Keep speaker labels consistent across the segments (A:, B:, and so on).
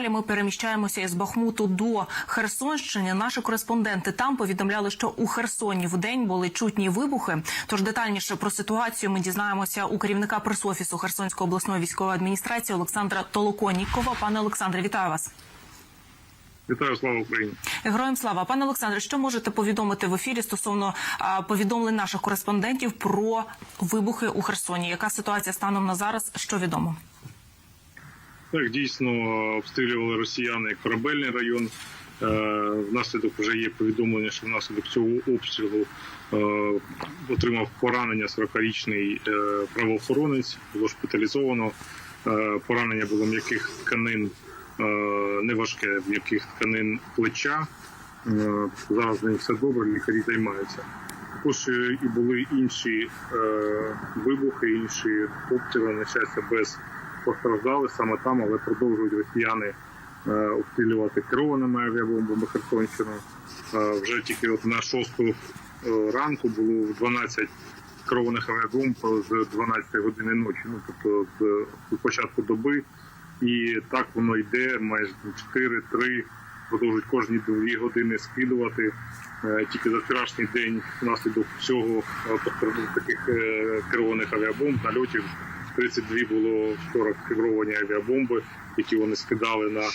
A: Далі Ми переміщаємося із Бахмуту до Херсонщини. Наші кореспонденти там повідомляли, що у Херсоні в день були чутні вибухи. Тож детальніше про ситуацію ми дізнаємося у керівника пресофісу Херсонської обласної військової адміністрації Олександра Толоконікова. Пане Олександре, вітаю вас.
B: Вітаю, слава Україні.
A: Героям слава, пане Олександре, що можете повідомити в ефірі стосовно повідомлень наших кореспондентів про вибухи у Херсоні? Яка ситуація станом на зараз? Що відомо?
B: Так, дійсно обстрілювали росіяни корабельний район. Е, Внаслідок вже є повідомлення, що внаслідок цього обстрілу е, отримав поранення 40-річний е, правоохоронець, було шпиталізовано. Поранення було м'яких тканин, неважке м'яких тканин плеча. Зараз ним все добре, лікарі займаються. Також і були інші вибухи, інші обстріли, на щастя, без постраждалих саме там, але продовжують росіяни е, обстрілювати керованими авіабомбами Херсонщину. Е, вже тільки от на 6 ранку було 12 керованих авіабомб з 12 години ночі, ну тобто з, початку доби. І так воно йде майже 4-3, продовжують кожні дві години скидувати. Е, Тільки за вчорашній день внаслідок всього е, таких е, керованих авіабомб, нальотів 32 було вчора керовані авіабомби, які вони скидали на е,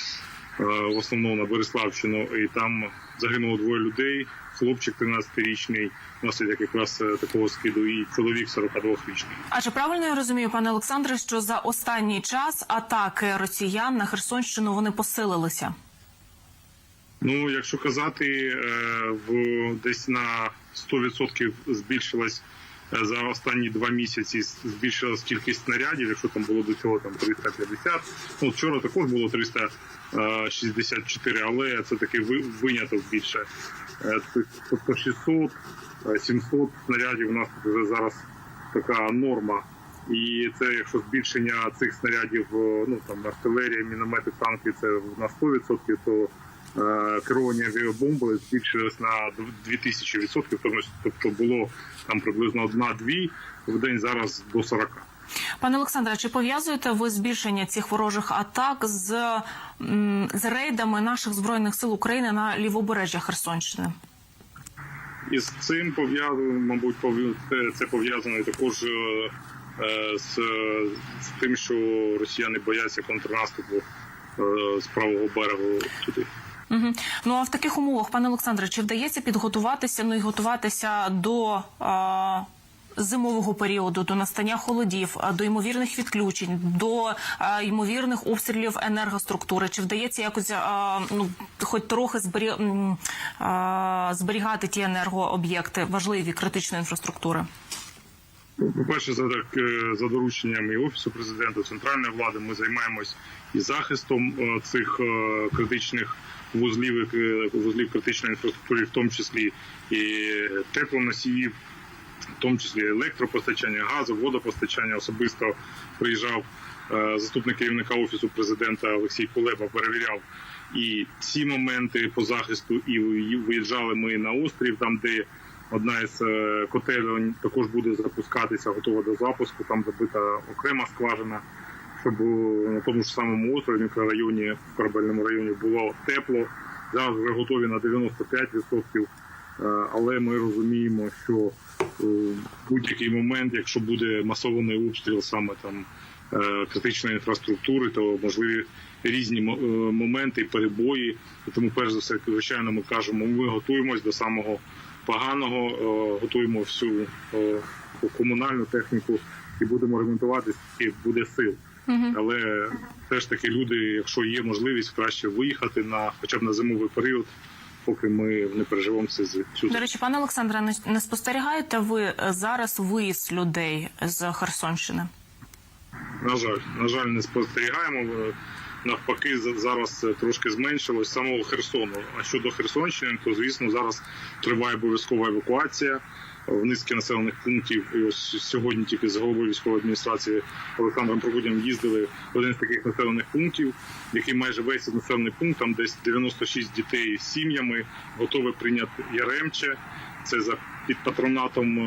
B: в основному на Береславщину. І там загинуло двоє людей. Хлопчик 13-річний, внаслідок якраз е, такого скиду, і чоловік 42-річний.
A: А чи правильно я розумію, пане Олександре, що за останній час атаки росіян на Херсонщину вони посилилися?
B: Ну, якщо казати, е, в десь на 100% збільшилась за останні два місяці збільшилась кількість снарядів, якщо там було до цього там 350. Ну, вчора також було 364, але це такий ви- виняток більше. Е, Тобто 600, е, 700 снарядів у нас вже зараз така норма. І це якщо збільшення цих снарядів, е, ну там артилерія, міномети, танки, це на 100%, то е, керовані авіабомби збільшились на 2000 відсотків, тобто було там приблизно одна-дві в день, зараз до 40.
A: Пане Олександре, чи пов'язуєте ви збільшення цих ворожих атак з, з рейдами наших збройних сил України на лівобережжя Херсонщини?
B: І з цим пов'язано, мабуть, це- пов'язано також е, е, з, з тим, що росіяни бояться контрнаступу е, з правого берегу туди.
A: Угу. Ну а в таких умовах, пане Олександре, чи вдається підготуватися, ну і готуватися до а, зимового періоду, до настання холодів, до ймовірних відключень, до а, ймовірних обстрілів енергоструктури? Чи вдається якось а, ну, хоч трохи збері... а, зберігати ті енергооб'єкти важливі критичної інфраструктури?
B: По-перше, за, так, е, за дорученням і офісу президента центральної влади ми займаємось і захистом е, цих е, критичних вузлів, е, вузлів критичної інфраструктури, в тому числі і теплоносіїв, в тому числі електропостачання, газу, водопостачання. Особисто приїжджав е, заступник керівника офісу президента Олексій Кулеба, перевіряв і ці моменти по захисту, і виїжджали ми на острів, там де одна із е, котелень також буде запускатися, готова до запуску. Там забита окрема скважина, е, на тому ж самому острові, мікрорайоні, в корабельному районі було тепло. Зараз вже готові на 95%. Е, Але ми розуміємо, що е, в будь-який момент, якщо буде масований обстріл саме там е, критичної інфраструктури, то можливі різні е, моменти, перебої. І Тому, перш за все, звичайно, ми кажемо, ми готуємось до самого поганого, е, готуємо всю е, комунальну техніку і будемо ремонтуватись, і буде сил. Але все ж таки люди, якщо є можливість, краще виїхати на хоча б на зимовий період, поки ми не переживемо це з цю
A: До речі, пане Олександре, не- спостерігаєте ви зараз виїзд людей з Херсонщини?
B: На жаль, на жаль, не спостерігаємо. Навпаки, за- зараз трошки зменшилось самого Херсону. А щодо Херсонщини, то звісно зараз триває обов'язкова евакуація в низки населених пунктів. І ось сьогодні тільки з головою військової адміністрації Олександром Прокудіним їздили в один з таких населених пунктів, який майже весь населений пункт, там десь 96 дітей з сім'ями, готові прийняти Яремче. Це за під патронатом е,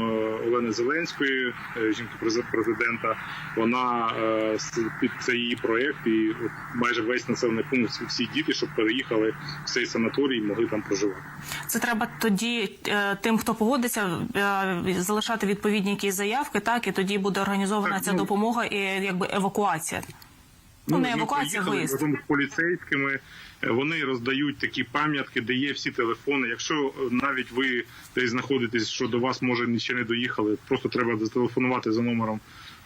B: Олени Зеленської, е, жінки президента. Вона е, під це її проект, і майже весь населений пункт, всі діти, щоб переїхали в цей санаторій, і могли там проживати.
A: Це треба тоді тим, хто погодиться, залишати відповідні якісь заявки, так і тоді буде організована
B: Так,
A: ця
B: ну,
A: допомога і якби евакуація. Ну, не
B: ми
A: евакуація, виїзд.
B: разом з поліцейськими. Е, Вони роздають такі пам'ятки, де є всі телефони. Якщо е, навіть ви десь знаходитесь, що до вас може ще не доїхали, просто треба зателефонувати за номером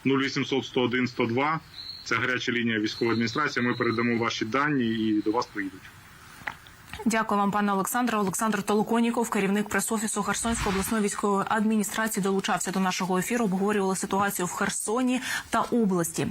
B: 0800 101 102. Це гаряча лінія військової адміністрації. Ми передамо ваші дані і до вас приїдуть.
A: Дякую вам, пане Олександре. Олександр Толоконіков, керівник прес-офісу Херсонської обласної військової адміністрації, долучався до нашого ефіру. Обговорювали ситуацію в Херсоні та області.